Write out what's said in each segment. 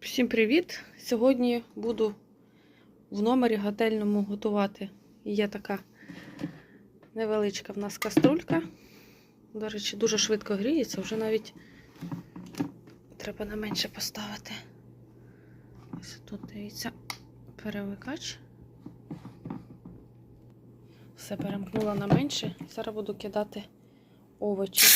Всім привіт! Сьогодні буду в номері готельному готувати. Є така невеличка в нас каструлька. До речі, дуже швидко гріється, вже навіть треба на менше поставити. Ось тут дивіться перемикач. Все перемкнула на менше. Зараз буду кидати овочі.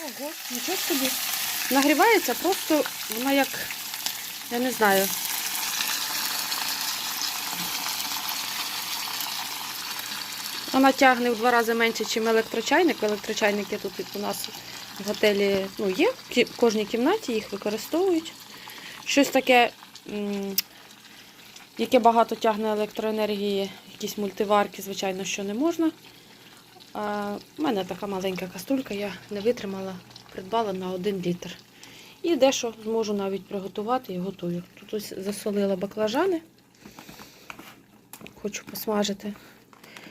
Ого, нічого собі. Нагрівається, просто вона як, я не знаю. Вона тягне в два рази менше, ніж електрочайник. Електрочайники тут у нас в готелі ну, є, в кожній кімнаті їх використовують. Щось таке, яке багато тягне електроенергії, якісь мультиварки, звичайно, що не можна. У мене така маленька каструлька, я не витримала, придбала на 1 літр. І дещо зможу навіть приготувати і готую. Тут ось засолила баклажани. Хочу посмажити.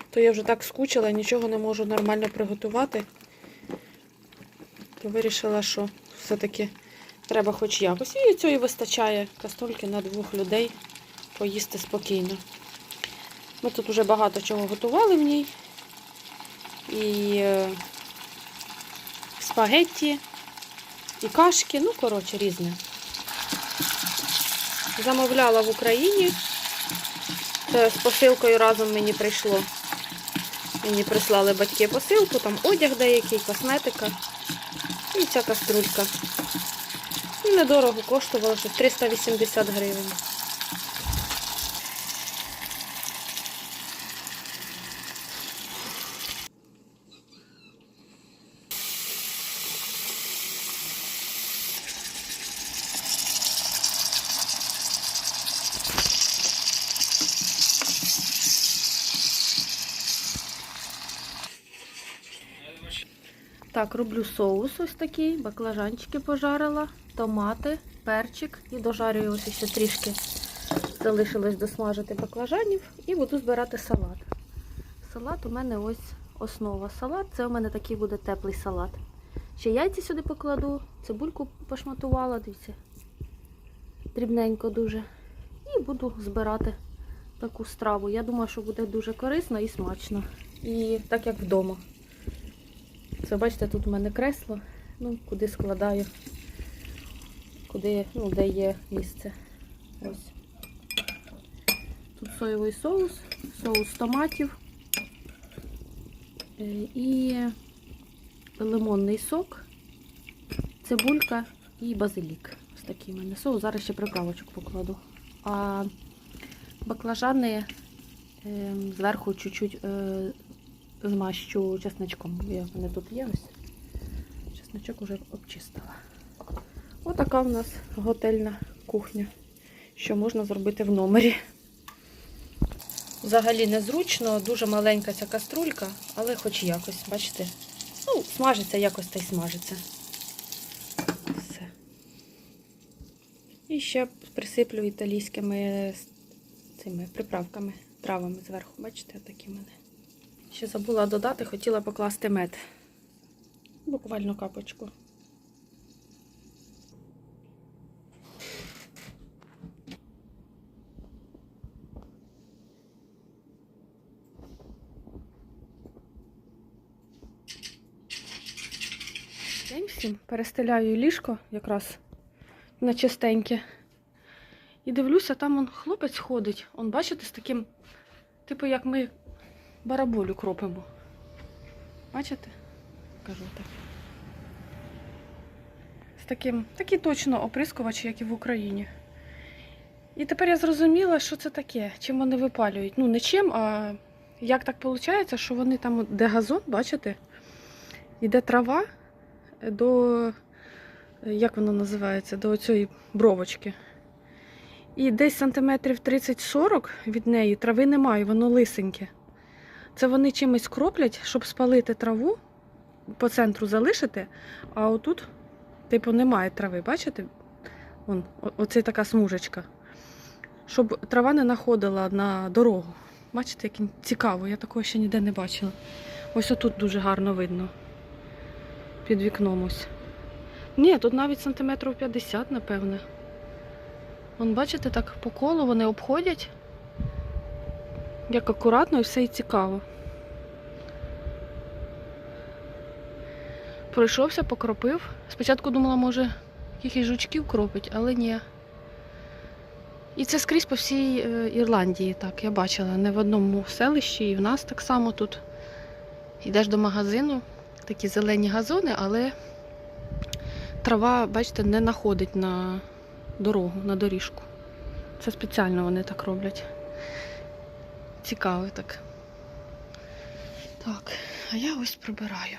То я вже так скучила, нічого не можу нормально приготувати. То вирішила, що все-таки треба хоч якось. І цього і вистачає каструльки на двох людей поїсти спокійно. Ми тут вже багато чого готували в ній. І е, спагетті, і кашки, ну, коротше, різне. Замовляла в Україні. Це з посилкою разом мені прийшло. Мені прислали батьки посилку, там одяг деякий, косметика і ця каструлька. І недорого коштувало, щось 380 гривень. Так, роблю соус ось такий, баклажанчики пожарила, томати, перчик і дожарюю ось ще трішки. Залишилось досмажити баклажанів і буду збирати салат. Салат у мене ось основа. Салат це у мене такий буде теплий салат. Ще яйця сюди покладу, цибульку пошматувала, дивіться. Дрібненько дуже. І буду збирати таку страву. Я думаю, що буде дуже корисно і смачно. І так як вдома. Це бачите, тут у мене кресло, ну, куди складаю, куди, ну, де є місце. Ось. Тут соєвий соус, соус томатів е, і лимонний сок, цибулька і базилік. Ось такий у мене соус. Зараз ще приправочок покладу. А баклажани е, зверху чуть-чуть е, змащу чесночком. Я, в мене тут є ось. Чесночок вже обчистила. Отака в нас готельна кухня, що можна зробити в номері. Взагалі незручно, дуже маленька ця каструлька, але хоч якось, бачите? Ну, смажиться якось та й смажиться. Все. І ще присиплю італійськими цими приправками, травами зверху. Бачите, такі мене. Ще забула додати, хотіла покласти мед. Буквально капочку. День всім перестеляю ліжко якраз на чистеньке. І дивлюся, там он хлопець ходить. Он, бачите, з таким, типу, як ми бараболю кропимо. Бачите? Кажу так. З таким, такий точно оприскувач, як і в Україні. І тепер я зрозуміла, що це таке, чим вони випалюють. Ну, не чим, а як так виходить, що вони там, де газон, бачите, йде трава до, як воно називається, до цієї бровочки. І десь сантиметрів 30-40 від неї трави немає, воно лисеньке. Це вони чимось кроплять, щоб спалити траву, по центру залишити, а отут, типу, немає трави, бачите? Вон, оце така смужечка. Щоб трава не находила на дорогу. Бачите, як цікаво, я такого ще ніде не бачила. Ось отут дуже гарно видно. Під вікном ось. Ні, тут навіть сантиметрів 50, напевне. Вон, бачите, так по колу вони обходять. Як акуратно і все і цікаво. Пройшовся, покропив. Спочатку думала, може, якихось жучків кропить, але ні. І це скрізь по всій е, Ірландії, так, я бачила. Не в одному селищі, і в нас так само тут. Йдеш до магазину, такі зелені газони, але трава, бачите, не находить на дорогу, на доріжку. Це спеціально вони так роблять. Цікаво так. Так, а я ось прибираю.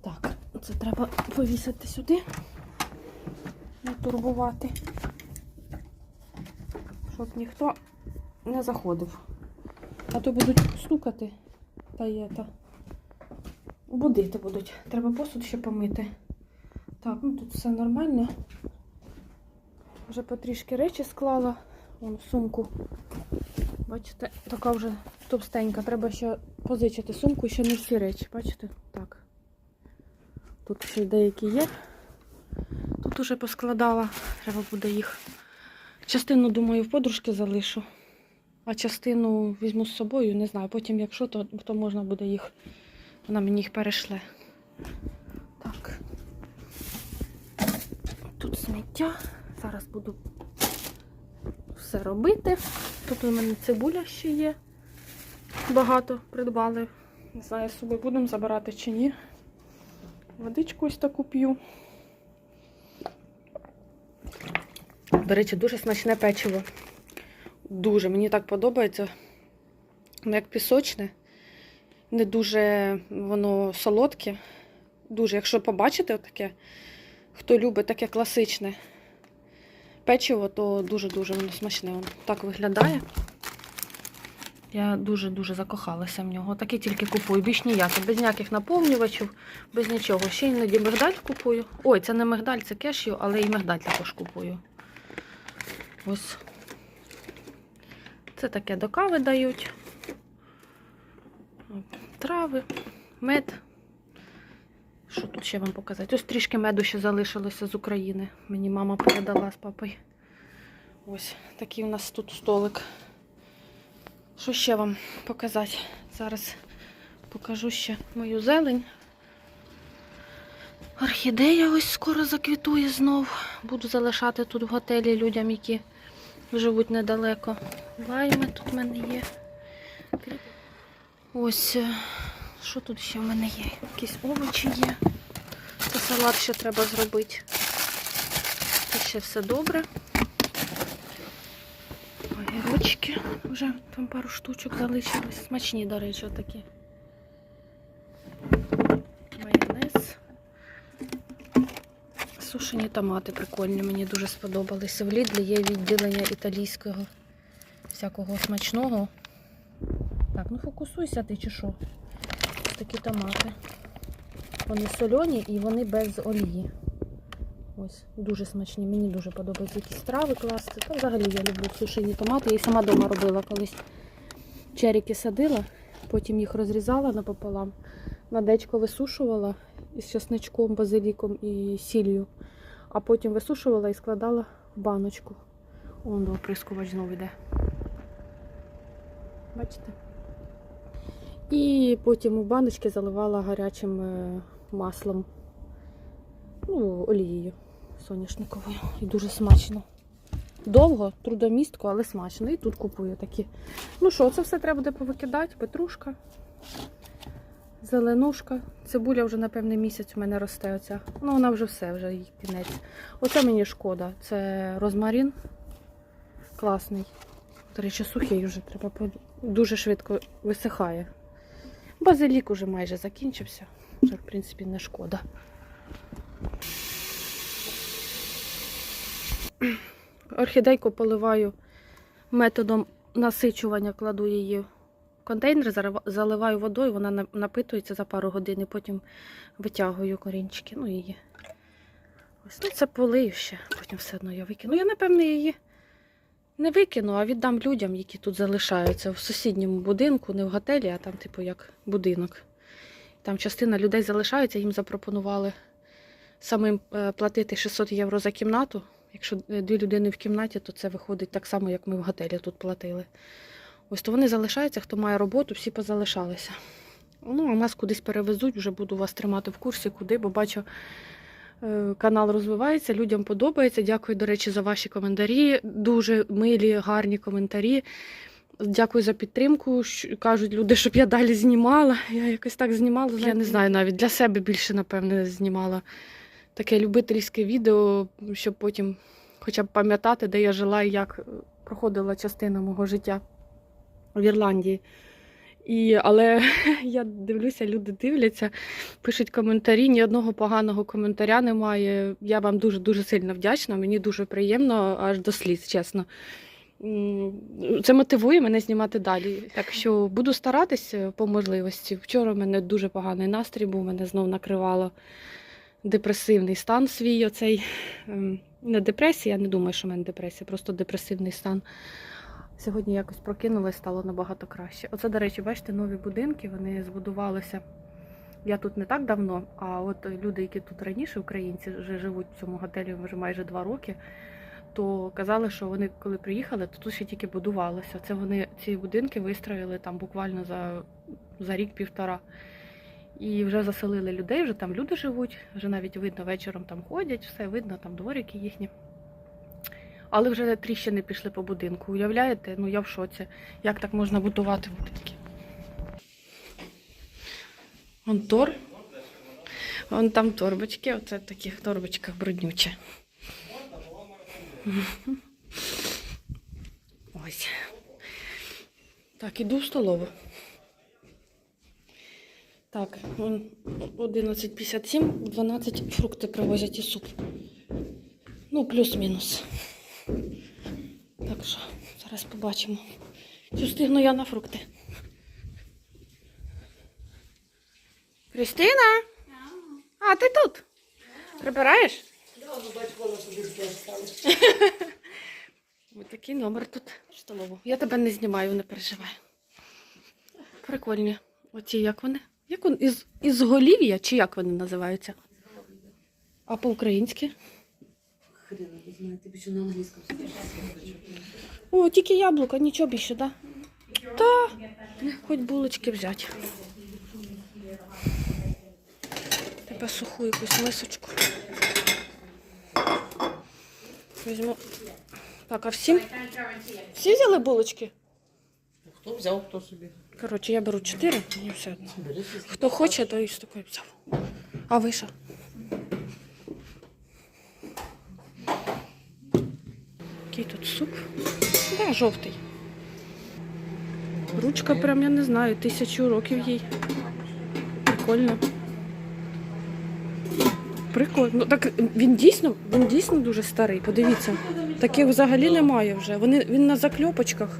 Так, це треба повісити сюди. Не турбувати. Щоб ніхто не заходив. А то будуть стукати та є та. Будити будуть. Треба посуд ще помити. Так, ну тут все нормально. Вже потрішки речі склала. Вон сумку. Бачите, така вже товстенька. Треба ще позичити сумку, ще не всі речі. Бачите? Так. Тут ще деякі є. Тут уже поскладала. Треба буде їх. Частину, думаю, в подружки залишу, а частину візьму з собою, не знаю. Потім, якщо, то, то можна буде їх. Вона мені їх перешле. Так. Тут сміття. Зараз буду все робити. Тут у мене цибуля ще є. Багато придбали. Не знаю, з собою будемо забирати чи ні. Водичку ось таку п'ю. До речі, дуже смачне печиво. Дуже, мені так подобається. Воно як пісочне, не дуже воно солодке. Дуже, якщо побачите таке, хто любить таке класичне печиво, то дуже-дуже воно смачне. Воно так виглядає. Я дуже-дуже закохалася в нього. Таке тільки купую. Більш ніяке, без ніяких наповнювачів, без нічого. Ще іноді мигдаль купую. Ой, це не мигдаль, це кешю, але і мигдаль також купую. Ось. Це таке до кави дають. Трави, мед. Що тут ще вам показати? Ось трішки меду ще залишилося з України. Мені мама передала з папою. Ось такий у нас тут столик. Що ще вам показати? Зараз покажу ще мою зелень. Орхідея ось скоро заквітує знов. Буду залишати тут в готелі людям, які живуть недалеко. Лайми тут в мене є. Ось, е, що тут ще в мене є? Якісь овочі є. Це салат ще треба зробити. Тут ще все добре. Огірочки. Вже там пару штучок залишилось. Смачні, до речі, такі. Сушені томати прикольні, мені дуже сподобалися. В Лідлі є відділення італійського всякого смачного. Так, ну фокусуйся ти чи що. Ось такі томати. Вони сольоні і вони без олії. Ось, дуже смачні. Мені дуже подобаються якісь трави класти. Та взагалі я люблю сушені томати. Я сама вдома робила колись. Черіки садила, потім їх розрізала напополам. На дечко висушувала із чесничком, базиліком і сіллю. А потім висушувала і складала в баночку. Он оприскувач знову йде. Бачите? І потім у баночки заливала гарячим е, маслом, ну, олією соняшниковою. І дуже смачно. Довго, трудомістко, але смачно. І тут купую такі. Ну що, це все треба буде повикидати. Петрушка, зеленушка. Цибуля вже, напевне, місяць у мене росте. Оця. Ну, вона вже все, вже їй кінець. Оце мені шкода. Це розмарин. Класний. До речі, сухий вже треба дуже швидко висихає. Базилік уже майже закінчився. Вже, в принципі, не шкода. Орхідейку поливаю методом насичування, кладу її контейнер, заливаю водою, вона напитується за пару годин і потім витягую корінчики. Ну, її. Ось ну, це полию ще, потім все одно я викину. Я, напевно, її не викину, а віддам людям, які тут залишаються в сусідньому будинку, не в готелі, а там, типу, як будинок. Там частина людей залишається, їм запропонували самим е, платити 600 євро за кімнату. Якщо е, дві людини в кімнаті, то це виходить так само, як ми в готелі тут платили. Ось то вони залишаються, хто має роботу, всі позалишалися. Ну, а нас кудись перевезуть, вже буду вас тримати в курсі, куди, бо бачу, е, канал розвивається, людям подобається. Дякую, до речі, за ваші коментарі. Дуже милі, гарні коментарі. Дякую за підтримку. Кажуть люди, щоб я далі знімала. Я якось так знімала. Я не знаю навіть для себе більше, напевне, знімала таке любительське відео, щоб потім хоча б пам'ятати, де я жила і як проходила частина мого життя в Ірландії. І, але я дивлюся, люди дивляться, пишуть коментарі. Ні одного поганого коментаря немає. Я вам дуже дуже сильно вдячна. Мені дуже приємно, аж до сліз, чесно. Це мотивує мене знімати далі. Так що буду старатися по можливості. Вчора в мене дуже поганий настрій був, мене знов накривало депресивний стан свій. Оцей ем, не депресія, я не думаю, що в мене депресія, просто депресивний стан. Сьогодні якось прокинулась, стало набагато краще. Оце, до речі, бачите, нові будинки, вони збудувалися. Я тут не так давно, а от люди, які тут раніше, українці, вже живуть в цьому готелі вже майже два роки, то казали, що вони, коли приїхали, то тут ще тільки будувалося. Це вони ці будинки вистроїли там буквально за, за рік-півтора. І вже заселили людей, вже там люди живуть, вже навіть видно вечором там ходять, все видно, там дворики їхні. Але вже тріщини пішли по будинку. Уявляєте? Ну я в шоці. Як так можна будувати будинки? Вон тор. Вон там торбочки, оце в таких торбочках бруднюче. Ось. Так, іду в столову. Так, 11.57, 12 фрукти привозять і суп. Ну, плюс-мінус. Так що, зараз побачимо. Чи встигну я на фрукти? Кристина? А, ти тут? Прибираєш? Ось такий номер тут столову. Я тебе не знімаю, не переживай. Прикольні. Оці як вони? Як вони? Із, із голів'я чи як вони називаються? А по-українськи? Хрена не знаю, ти б на англійському. О, тільки яблука, нічого більше, да? Та, хоч булочки взяти. Тебе суху якусь мисочку. Візьму. Так, а всім? Всі взяли булочки? Хто взяв, хто собі. Коротше, я беру чотири, мені все. Хто хоче, той з такою взяв. А ви що? Який тут суп? Да, жовтий. Ручка прям, я не знаю, тисячу років їй. Прикольно. Прикольно. Ну, так він дійсно, він дійсно дуже старий. Подивіться. Таких взагалі немає вже. Вони, він на закльопочках.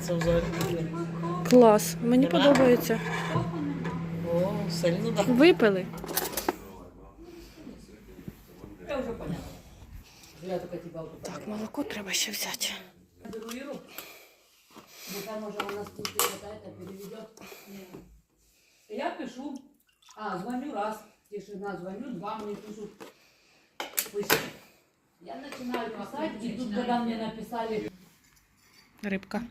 Це взагалі. Клас. Мені подобається. О, сильно да. Випили. Так, молоко треба ще взяти. Я пишу, а, звоню раз, тишина, звоню два, мне пишут. Я начинаю писать, и тут, когда мне написали, Рибка.